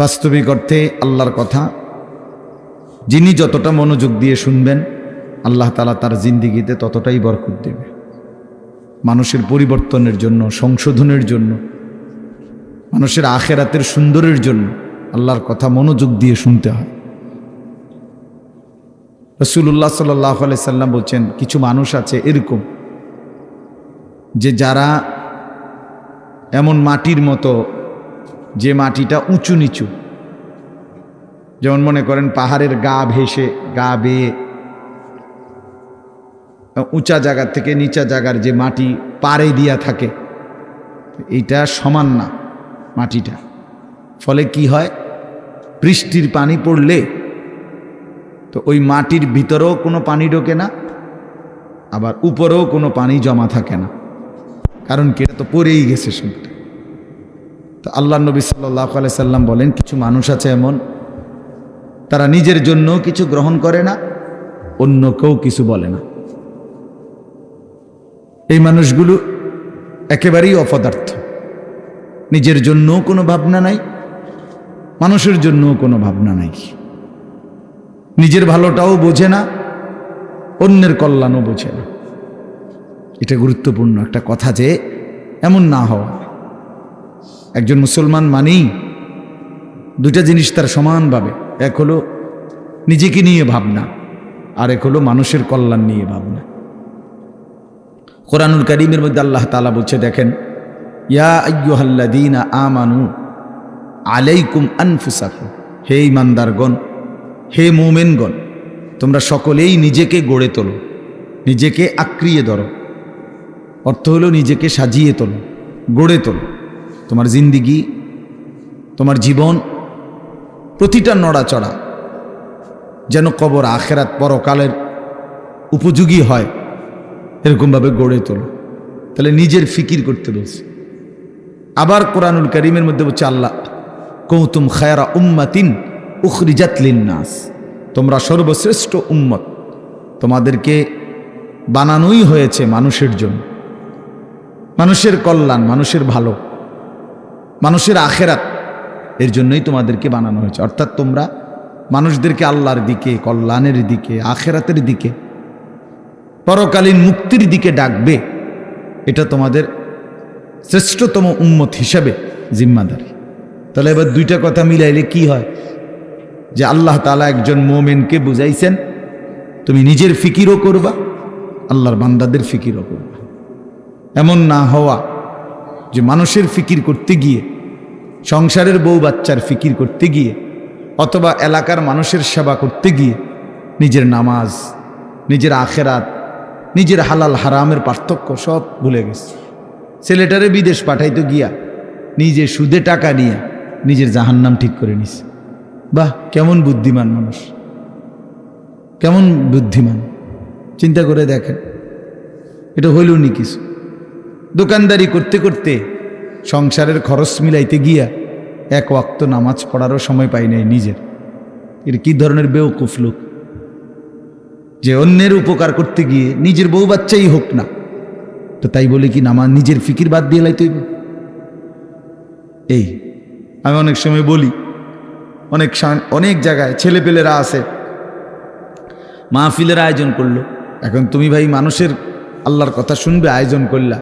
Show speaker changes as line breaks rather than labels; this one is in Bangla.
বাস্তবিক অর্থে আল্লাহর কথা। যিনি যতটা মনোযোগ দিয়ে শুনবেন, আল্লাহ তালা তার জিন্দিগিতে ততটাই বরকত দেবে। মানুষের পরিবর্তনের জন্য, সংশোধনের জন্য, মানুষের আখেরাতের সুন্দরের জন্য আল্লাহর কথা মনোযোগ দিয়ে শুনতে হয়। রসুল্লাহ সাল্লাহ সাল্লাম বলছেন, কিছু মানুষ আছে এরকম যে যারা এমন মাটির মতো যে মাটিটা উঁচু নিচু। যেমন মনে করেন পাহাড়ের গা ভেসে, গা বেয়ে। উঁচা জায়গার থেকে নিচা জায়গার যে মাটি পাড়ে দিয়া থাকে, এইটা সমান না মাটিটা। ফলে কি হয়? বৃষ্টির পানি পড়লে তো ওই মাটির ভিতরেও কোনো পানি ঢোকে না, আবার উপরেও কোনো পানি জমা থাকে না। কারণ কি? এটা তো পড়েই গেছে সবটা। তো আল্লাহ নবী সাল্লাহ সাল্লাম বলেন, কিছু মানুষ আছে এমন, তারা নিজের জন্য কিছু গ্রহণ করে না, অন্য কেউ কিছু বলে না। এই মানুষগুলো একেবারেই অপদার্থ। নিজের জন্যও কোনো ভাবনা নাই, মানুষের জন্যও কোনো ভাবনা নাই। নিজের ভালোটাও বোঝে না, অন্যের কল্যাণও বোঝে না। এটা গুরুত্বপূর্ণ একটা কথা যে, এমন না হওয়া। একজন মুসলমান মানেই দুটা জিনিস তার সমানভাবে। এক হলো নিজেকে নিয়ে ভাবনা, আর এক হলো মানুষের কল্যাণ নিয়ে ভাবনা। কোরআনুল করিমের মধ্যে আল্লাহ তালা বলছে, দেখেন, ইয়া আয়্যুহাল্লাদিনা আমানু আলাইকুম আনফুসাকুম। হে ইমানদারগণ হে মোমেনগণ, তোমরা সকলেই নিজেকে গড়ে তোলো, নিজেকে আক্রিয়ে ধরো। অর্থ হলো নিজেকে সাজিয়ে তোলো, গড়ে তোলো। তোমার জিন্দিগি, তোমার জীবন, প্রতিটা নড়াচড়া যেন কবর আখেরাত পরকালের উপযোগী হয়, এরকমভাবে গড়ে তোলো। তাহলে নিজের ফিকির করতে বলছে। আবার কোরআনুল করিমের মধ্যে বলছে, আল্লাহ কৌতুম খায়রা উম্মাতিন উখরিজাত নাস তোমরা সর্বশ্রেষ্ঠ উম্মত। তোমাদেরকে বানানোই হয়েছে মানুষের জন্য। মানুষের কল্যাণ, মানুষের ভালো। মানুষের আখেরাত, এর জন্যই তোমাদেরকে বানানো হয়েছে। অর্থাৎ তোমরা মানুষদেরকে আল্লাহর দিকে, কল্যাণের দিকে, আখেরাতের দিকে, পরকালীন মুক্তির দিকে ডাকবে। এটা তোমাদের শ্রেষ্ঠতম উম্মত হিসাবে জিম্মাদারি। তাহলে এবার দুইটা কথা মিলাইলে কি হয়? যে আল্লাহ তালা একজন মোমেনকে বুঝাইছেন, তুমি নিজের ফিকিরও করবা, আল্লাহর বান্দাদের ফিকিরও করবা। এমন না হওয়া যে মানুষের ফিকির করতে গিয়ে, সংসারের বউ বাচ্চার ফিকির করতে গিয়ে, অথবা এলাকার মানুষের সেবা করতে গিয়ে নিজের নামাজ, নিজের আখেরাত, নিজের হালাল হারামের পার্থক্য সব ভুলে গেছে। ছেলেটারে বিদেশ পাঠাইতো গিয়া নিজে সুদে টাকা নিয়ে নিজের জাহান্নাম ঠিক করে নিছে। বাহ, কেমন বুদ্ধিমান মানুষ। কেমন বুদ্ধিমান। চিন্তা করে দেখেন, এটা হইল নি কিছু? দোকানদারি করতে করতে সংসারের খরচ মিলাইতে গিয়া এক ওয়াক্ত নামাজ পড়ারও সময় পাই নাই নিজের। এর কি ধরনের বেউকুফ লোক? যে অন্যের উপকার করতে গিয়ে নিজের বউ বাচ্চাই হোক না, তো তাই বলে কি নামা নিজের ফিকির বাদ দিয়ে লাইতে হইবে? এই, আমি অনেক সময় বলি, অনেক অনেক জায়গায় ছেলেপেলেরা আছে, মাহফিলের আয়োজন করল। এখন তুমি ভাই মানুষের আল্লাহর কথা শুনবে, আয়োজন করলা।